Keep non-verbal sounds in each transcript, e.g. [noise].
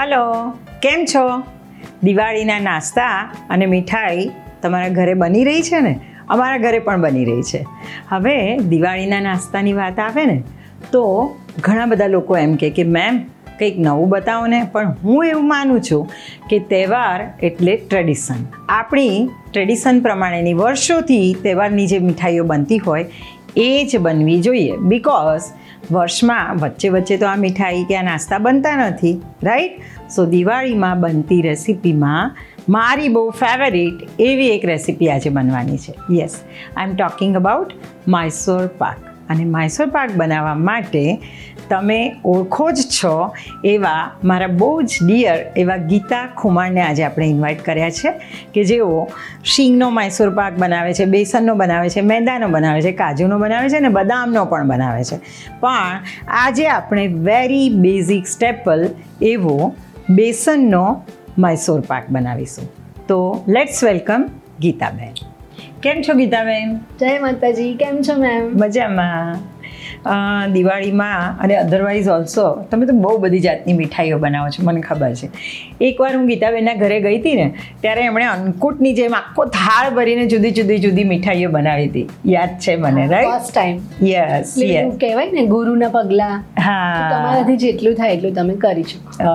Hello કેમ છો? દિવાળીના નાસ્તા અને મીઠાઈ તમારા ઘરે બની રહી છે ને? અમારા ઘરે પણ બની રહી છે. હવે દિવાળીના નાસ્તાની વાત આવે ને, તો ઘણા બધા લોકો એમ કહે કે, મેમ, કંઈક નવું બતાવો ને. પણ હું એવું માનું છું કે તહેવાર એટલે ટ્રેડિશન. આપણી ટ્રેડિશન પ્રમાણેની વર્ષોથી તહેવારની જે મીઠાઈઓ બનતી હોય, એ જ બનવી જોઈએ. બિકોઝ વર્ષમાં વચ્ચે વચ્ચે તો આ મીઠાઈ કે આ નાસ્તા બનતા નથી રાઈટ સો દિવાળીમાં બનતી રેસિપીમાં મારી બહુ ફેવરિટ એવી એક રેસિપી આજે બનવાની છે. Yes I am talking about Mysore pak અને મૈસૂર પાક બનાવવા માટે તમે ઓળખો જ છો એવા મારા બહુ જ ડિયર એવા ગીતા ખુમાણને આજે આપણે ઇન્વાઇટ કર્યા છે કે જેઓ શીંગનો મૈસૂર પાક બનાવે છે, બેસનનો બનાવે છે, મેદાનો બનાવે છે, કાજુનો બનાવે છે અને બદામનો પણ બનાવે છે. પણ આજે આપણે વેરી બેઝિક સ્ટેપલ એવો બેસનનો મૈસૂર પાક બનાવીશું. તો લેટ્સ વેલકમ ગીતાબેન. કેમ છો ગીતાબેન જય માતાજી કેમ છો મેમ મજામાં. દિવાળીમાં અને અધરવાઇઝ ઓલ્સો તમે તો બહુ બધી જાતની મીઠાઈઓ બનાવો છો મને ખબર છે. એકવાર હું ગીતાબેનના ઘરે ગઈ હતી ને ત્યારે એમણે અંકુટની જેમ આખો થાળ ભરીને જુદી જુદી જુદી મીઠાઈઓ બનાવી હતી. યાદ છે મને right first time yes yes કહેવાય ને ગુરુના પગલા. હા. તમારાથી જેટલું થાય એટલું તમે કરી શકો.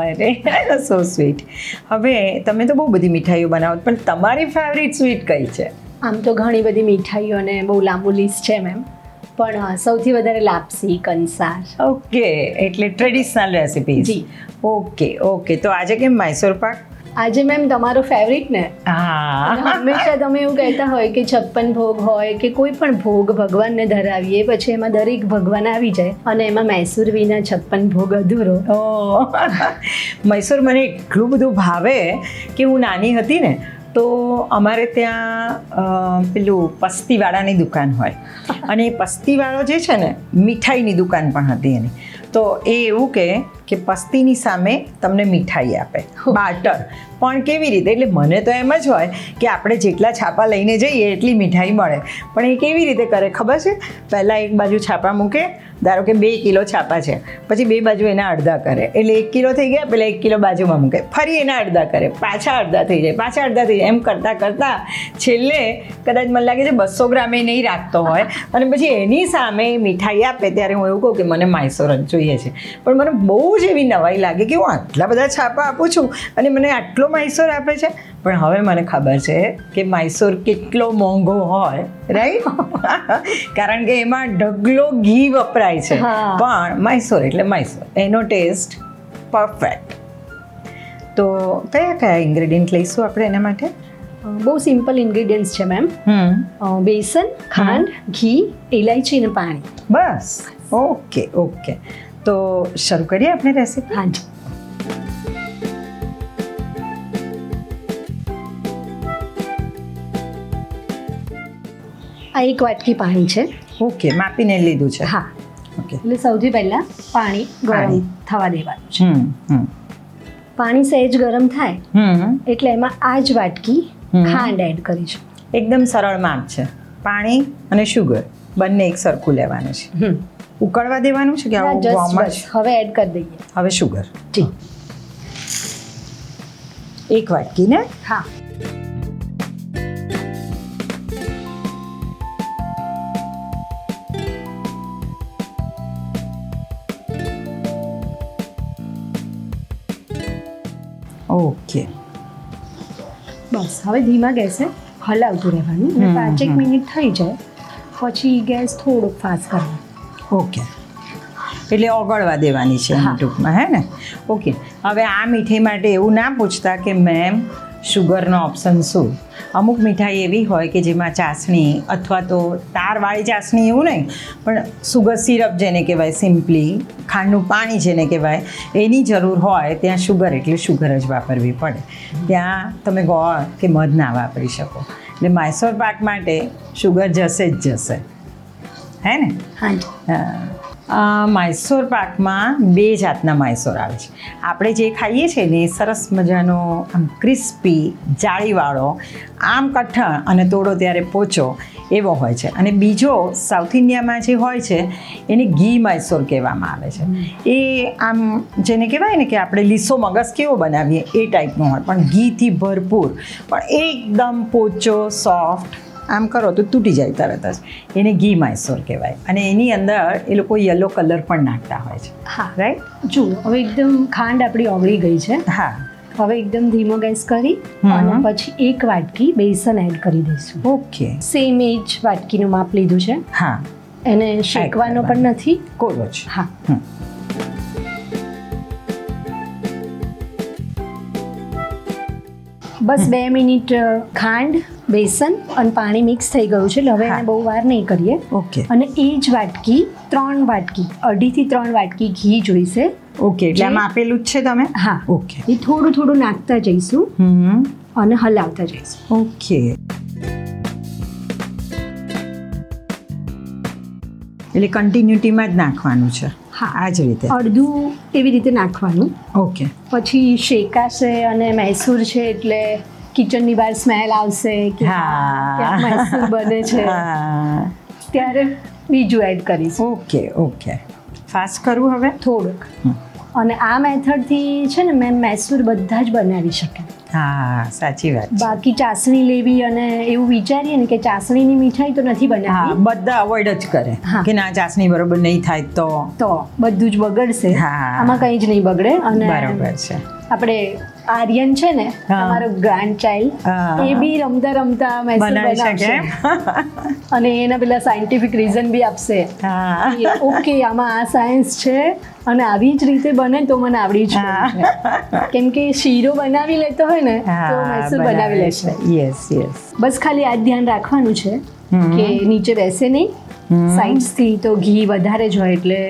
અરે સો સ્વીટ હવે તમે તો બહુ બધી મીઠાઈઓ બનાવો પણ તમારી ફેવરિટ સ્વીટ કઈ છે? આમ તો ઘણી બધી મીઠાઈઓ અને બહુ લાંબુ લિસ્ટ છે મેમ પણ સૌથી વધારે લાપસી કંસાર. ઓકે એટલે ટ્રેડિશનલ રેસિપી જી. Okay okay. તો આજે કેમ મૈસૂર પાક? આજે મેમ તમારો ફેવરિટ ને. હા. હંમેશા તમે એવું કહેતા હોય કે છપ્પન ભોગ હોય કે કોઈ પણ ભોગ ભગવાનને ધરાવીએ પછી એમાં દરેક ભગવાન આવી જાય અને એમાં મૈસૂર વિના છપ્પન ભોગ અધૂરો. મૈસૂર [laughs] મને એટલું બધું ભાવે કે હું નાની હતી ને તો અમારે ત્યાં પેલું પસ્તીવાળાની દુકાન હોય. અને એ પસ્તીવાળો જે છે ને, મીઠાઈની દુકાન પણ હતી એની. તો એ એવું કે કે પસ્તીની સામે તમને મીઠાઈ આપે. બાટર. પણ કેવી રીતે? એટલે મને તો એમ જ હોય કે આપણે જેટલા છાપા લઈને જઈએ, એટલી મીઠાઈ મળે. પણ એ કેવી રીતે કરે ખબર છે? પહેલાં એક બાજુ છાપા મૂકે ધારો કે બે કિલો છાપા છે, પછી બે બાજુ એના અડધા કરે. એટલે એક કિલો થઈ ગયા, પેલા એક કિલો બાજુમાં મૂકે. ફરી એના અડધા કરે. પાછા અડધા થઈ જાય, પાછા અડધા થઈ જાય. એમ કરતાં કરતાં છેલ્લે કદાચ મને લાગે છે બસો ગ્રામે નહીં રાખતો હોય, અને પછી એની સામે મીઠાઈ આપે ત્યારે હું એવું કહું કે મને માયસોર જ જોઈએ છે. પણ મને બહુ જ એવી નવાઈ લાગે કે હું આટલા બધા છાપા આપું છું, અને મને આટલો મૈસૂર આપે છે. પણ હવે મને ખબર છે કે મૈસૂર કેટલો મોંઘો હોય રાઈટ [laughs] કારણ કે એમાં ઢગલો ઘી વપરાય છે. પણ મૈસૂર એટલે મૈસૂર એનો ટેસ્ટ પરફેક્ટ તો કયા કયા ઇન્ગ્રેડિયન્ટ લઈશું આપણે એના માટે? બહુ સિમ્પલ ઇન્ગ્રેડિયન્ટ્સ છે મેમ હમ. બેસન ખાંડ ઘી ઇલાયચી અને પાણી. બસ. Okay okay. તો શરૂ કરીએ આપણે રેસીપી હાજી આ એક વાટકી પાણી છે. ઓકે માપીને લીધું છે. હા. ઓકે. એટલે સૌથી પહેલા પાણી ગરમ થવા દેવાનું છે. પાણી સહેજ ગરમ થાય એટલે એમાં આ જ વાટકી ખાંડ એડ કરીશું એકદમ સરળ માપ છે. પાણી અને શુગર બંને એક સરખું લેવાનું છે. હમ. ઉકળવા દેવાનું છે કે હવે એડ કરી દઈએ. હવે શુગર જી. એક વાટકી ને હા. ઓકે બસ હવે ધીમા ગેસે હલાવતું રહેવાનું અને એક મિનિટ થઈ જાય પછી ગેસ થોડોક ફાસ્ટ કરવાનો. ઓકે એટલે ઓગળવા દેવાની છે. ટૂંકમાં હે ને? ઓકે હવે આ મીઠાઈ માટે એવું ના પૂછતા કે મેમ શુગરનો ઓપ્શન શું? અમુક મીઠાઈ એવી હોય કે જેમાં ચાસણી અથવા તો તારવાળી ચાસણી એવું નહીં પણ સુગર સિરપ જેને કહેવાય સિમ્પલી ખાંડનું પાણી જેને કહેવાય એની જરૂર હોય ત્યાં શુગર એટલે શુગર જ વાપરવી પડે. ત્યાં તમે ગોળ કે મધ ના વાપરી શકો. એટલે મૈસૂર પાક માટે શુગર જશે જ જશે. હે ને? હા. અ, મૈસૂર પાકમાં બે જાતના મૈસૂર આવે છે. આપણે જે ખાઈએ છીએ ને એ સરસ મજાનો આમ ક્રિસ્પી જાળીવાળો આમ કઠણ અને તોડો ત્યારે પોચો એવો હોય છે. અને બીજો સાઉથ ઇન્ડિયામાં જે હોય છે એને ઘી મૈસૂર કહેવામાં આવે છે. એ આમ જેને કહેવાય ને કે આપણે લીસો મગસ કેવો બનાવીએ એ ટાઈપનો હોય. પણ ઘીથી ભરપૂર પણ એકદમ પોચો સોફ્ટ આમ કરો તો તૂટી જાય તરત જ. એને ઘી માયસોર કહેવાય. અને એની અંદર એ લોકો યલો કલર પણ નાખતા હોય છે. હા રાઈટ જુઓ હવે એકદમ ખાંડ આપણી ઓગળી ગઈ છે. હા. હવે એકદમ ધીમો ગેસ કરી. અને પછી એક વાટકી બેસન એડ કરી દઈશું. ઓકે. સેમ એ જ વાટકીનું માપ લીધું છે. હા. એને શેકવાનો પણ નથી. કોરો જ હા. બસ બે મિનિટ ખાંડ બેસન અને પાણી મિક્સ થઈ ગયું છે. એટલે હવે એને બહુ વાર નહીં કરીએ. ઓકે. અને એ જ વાટકી ત્રણ વાટકી અઢીથી ત્રણ વાટકી ઘી જોઈશે. ઓકે એટલે આમ આપેલું જ છે તમે? હા. ઓકે. એ થોડું થોડું નાખતા જઈશું અને હલાવતા જઈશું. ઓકે. એટલે કન્ટિન્યુટીમાં જ નાખવાનું છે. હા. આ જ રીતે. અડધું એવી રીતે નાખવાનું. ઓકે. પછી શેકાશે અને મૈસૂર છે એટલે કિચનની બહાર સ્મેલ આવશે કે હા. ક્યાંક બને છે. ત્યારે બીજું એડ કરીશું. Okay okay. ફાસ્ટ કરું હવે? થોડુંક. અને આ મેથડથી છે ને મેં મૈસૂર બધા જ બનાવી શકે હા સાચી વાત બાકી ચાસણી લેવી અને એવું વિચારીએ ને કે ચાસણીની મીઠાઈ તો નથી હા બનાવી બધા અવોઇડ જ કરે. કે ના ચાસણી બરોબર નહીં થાય તો. તો બધું જ બગડશે. હા. આમાં કંઈ જ નહીં બગડે અને બરોબર છે. આપણે આર્યન છે ને. તમારો ગ્રાન્ડ ચાઇલ્ડ એ બી રમતા રમતા મેસેજ બનાવી બનાવશે. [laughs] અને એના પેલા સાયન્ટિફિક રીઝન બી આપશે. ઓકે આમાં આ સાયન્સ છે અને આવી જ રીતે બને તો મને આવડી છે કેમ કે શીરો બનાવી લેતો હોય ને તો મૈસૂર બનાવી લેશે. યસ યસ બસ ખાલી આ ધ્યાન રાખવાનું છે કે નીચે બેસે નહીં. સાઇડ્સથી તો ઘી વધારે જ હોય એટલે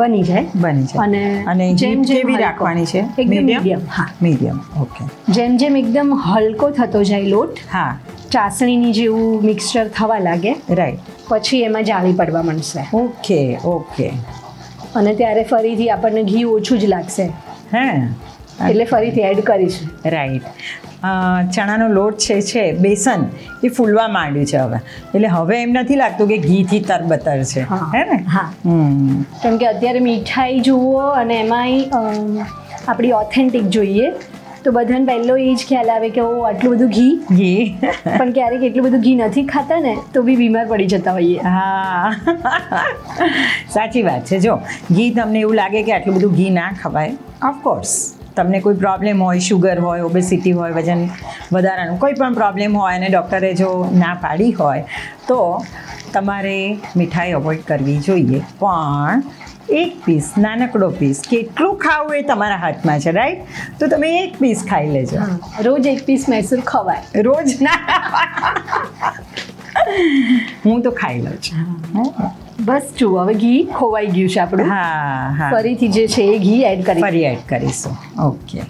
બની જાય. બની જાય. અને અને જેમ જેમ રાખવાની છે? એકદમ મીડિયમ? હા. Medium okay. જેમ જેમ એકદમ હલકો થતો જાય લોટ હા. ચાસણીની જેવું મિક્સચર થવા લાગે રાઈટ પછી એમાં જાળી પડવા માંડશે. Okay okay. અને ત્યારે ફરીથી આપણને ઘી ઓછું જ લાગશે. હે. એટલે ફરીથી એડ કરીશું. રાઈટ ચણાનો લોટ છે છે બેસન એ ફૂલવા માંડ્યું છે હવે. એટલે હવે એમ નથી લાગતું કે ઘીથી તરબતર છે. હા. ને? હા. હમ. કેમ કે અત્યારે મીઠાઈ જુઓ અને એમાંય આપણી ઓથેન્ટિક જોઈએ. તો બધાને પહેલો એ જ ખ્યાલ આવે કે ઓ આટલું બધું ઘી. ઘી. પણ ક્યારેક એટલું બધું ઘી નથી ખાતા ને તો બી બીમાર પડી જતા હોઈએ. હા. સાચી વાત છે. જો ઘી તમને એવું લાગે કે આટલું બધું ઘી ના ખવાય? ઓફકોર્સ તમને કોઈ પ્રોબ્લેમ હોય શુગર હોય ઓબેસિટી હોય વજન વધારાનું કોઈ પણ પ્રોબ્લેમ હોય અને ડૉક્ટરે જો ના પાડી હોય તો તમારે મીઠાઈ અવોઇડ કરવી જોઈએ. પણ એક પીસ નાનકડો પીસ કેટલું ખાવું એ તમારા હાથમાં છે રાઈટ તો તમે એક પીસ ખાઈ લેજો. રોજ એક પીસ મૈસૂર ખવાય. રોજ ના. હું તો ખાઈ લઉં છું. બસ જુઓ હવે ઘી ખોવાઈ ગયું છે આપણું. હા હા. ફરીથી જે છે એ ઘી એડ કરી ફરી એડ કરીશું. ઓકે.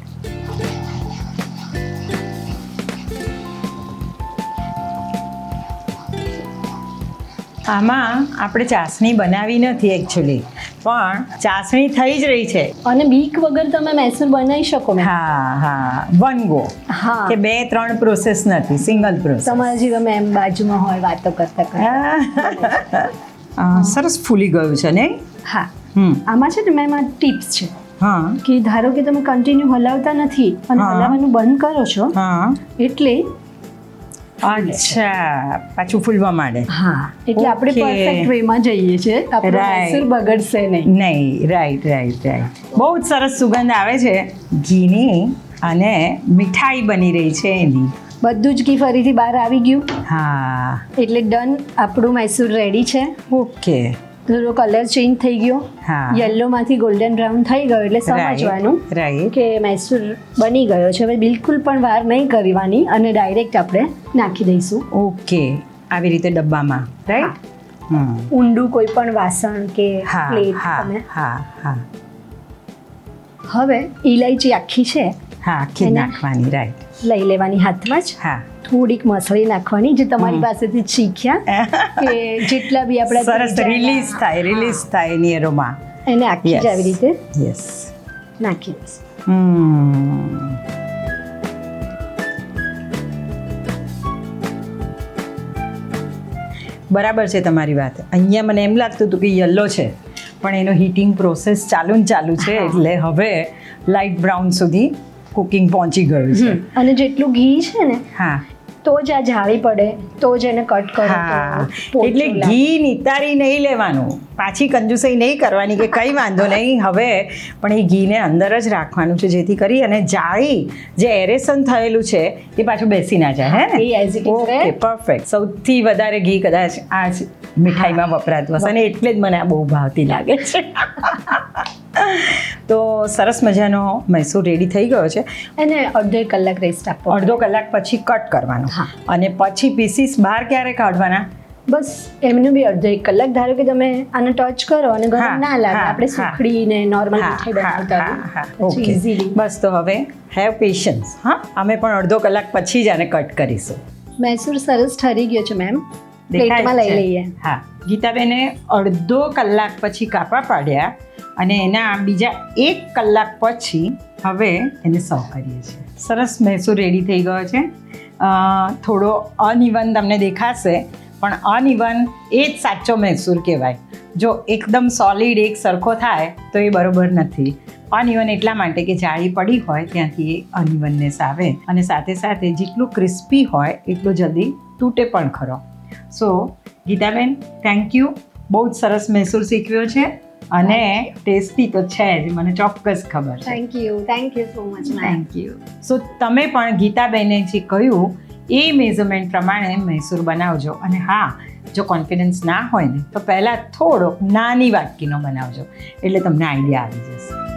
આમાં આપણે ચાસણી બનાવી નથી એકચ્યુઅલી પણ ચાસણી થઈ જ રહી છે. અને બીક વગર તમે મૈસૂર બનાવી શકો હા હા. વન ગો હા. કે બે ત્રણ પ્રોસેસ નથી સિંગલ પ્રોસેસ તમારા જેવા એમ બાજુમાં હોય વાતો કરતા કરતા. [laughs] સરસ ફૂલી ગયું છે ને હા. હમ. આમાં છે ને મેમ આ ટિપ્સ છે. હા. કે ધારો કે તમે કન્ટિન્યુ હલાવતા નથી અને હલાવવાનું બંધ કરો છો એટલે અચ્છા. પાછું ફૂલવા માંડે. હા. એટલે આપણે. પરફેક્ટ વેમાં જઈએ છીએ. આપણો. મૈસૂર બગડશે નહીં. નહીં. રાઈટ રાઈટ રાઈટ બહુ જ સરસ સુગંધ આવે છે. ઘીની અને મીઠાઈ બની રહી છે એની. બધું જ ઘી ફરીથી બહાર આવી ગયું? હા. એટલે ડન આપણું મૈસૂર રેડી છે. ઓકે. થોડો કલર ચેન્જ થઈ ગયો. હા. યલોમાંથી ગોલ્ડન બ્રાઉન થઈ ગયો એટલે સમજવાનું કે મૈસૂર બની ગયો છે. હવે બિલકુલ પણ વાર નહીં કરવાની અને ડાયરેક્ટ આપણે નાખી દઈશું. ઓકે. આવી રીતે ડબ્બામાં. રાઈટ ઊંડું કોઈ પણ વાસણ કે પ્લેટ તમે. હા હા. હવે ઇલાયચી આખી છે. હા આખી નાખવાની રાઈટ લઈ લેવાની હાથમાં જ. હા. થોડીક મસળી નાખવાની જે તમારી પાસેથી શીખ્યા કે જેટલા બી આપણા [laughs] સરસ રિલીઝ થાય રિલીઝ થાય એની એરોમાં એને આખી જ આવી રીતે યસ નાખી બરાબર છે તમારી વાત. અહીંયા મને એમ લાગતું હતું કે યલો છે. પણ એનો હીટિંગ પ્રોસેસ ચાલુ ને ચાલુ છે એટલે હવે લાઇટ બ્રાઉન સુધી કુકિંગ પહોંચી ગયું છે. અને જેટલું ઘી છે ને હા. તો જ આ જાળી પડે તો જ એને કટ કરો. એટલે ઘી નિતારી નહીં લેવાનું. પાછી કંજુસાઈ નહીં કરવાની કે કંઈ વાંધો નહીં. હવે પણ એ ઘીને અંદર જ રાખવાનું છે જેથી કરી અને જાળી જે એરેસન થયેલું છે એ પાછું બેસી ના જાય હે ને? ઓકે પરફેક્ટ સૌથી વધારે ઘી કદાચ આ જ મીઠાઈમાં વપરાતું હશે. અને એટલે જ મને આ બહુ ભાવતી લાગે છે. [laughs] તો સરસ મજાનો મૈસૂર રેડી થઈ ગયો છે. એને અડધો કલાક રેસ્ટ આપો અડધો કલાક પછી કટ કરવાનો. અને પછી પીસીસ બહાર ક્યારે કાઢવાના? બસ એમનું બી અડધો એક કલાક. ધારો કે તમે આને ટચ કરો અને ગરમ ના લાગે આપણે સુખડીને નોર્મલ મીઠાઈ બનાવતા easily. બસ તો હવે હેવ પેશન્સ હા અમે પણ અડધો કલાક પછી જ આને કટ કરીશું. મૈસૂર સરસ ઠરી ગયો છે મેમ પ્લેટમાં લઈ લઈએ. હા. ગીતાબેને અડધો કલાક પછી કાપા પાડ્યા. અને એના બીજા એક કલાક પછી હવે એને સર્વ કરીએ છીએ. સરસ મૈસૂર રેડી થઈ ગયો છે. થોડો અનઇવન તમને દેખાશે, પણ અનઇવન એ જ સાચો મૈસૂર કહેવાય. જો એકદમ સોલિડ એક સરખો થાય, તો એ બરોબર નથી. અનઇવન એટલા માટે કે જાળી પડી હોય ત્યાંથી એ અનઇવનનેસ આવે. અને સાથે સાથે જેટલું ક્રિસ્પી હોય, એટલું જલ્દી તૂટે પણ ખરો. સો ગીતાબેન થેન્ક યુ બહુ જ સરસ મૈસૂર શીખવ્યો છે. અને ટેસ્ટી તો છે જ મને ચોક્કસ ખબર છે. Thank you thank you so much thank you so તમે પણ ગીતાબેને જે કહ્યું એ મેઝરમેન્ટ પ્રમાણે મૈસૂર બનાવજો. અને હા જો કોન્ફિડન્સ ના હોય ને તો પહેલાં થોડોક નાની વાટકીનો બનાવજો. એટલે તમને આઈડિયા આવી જશે.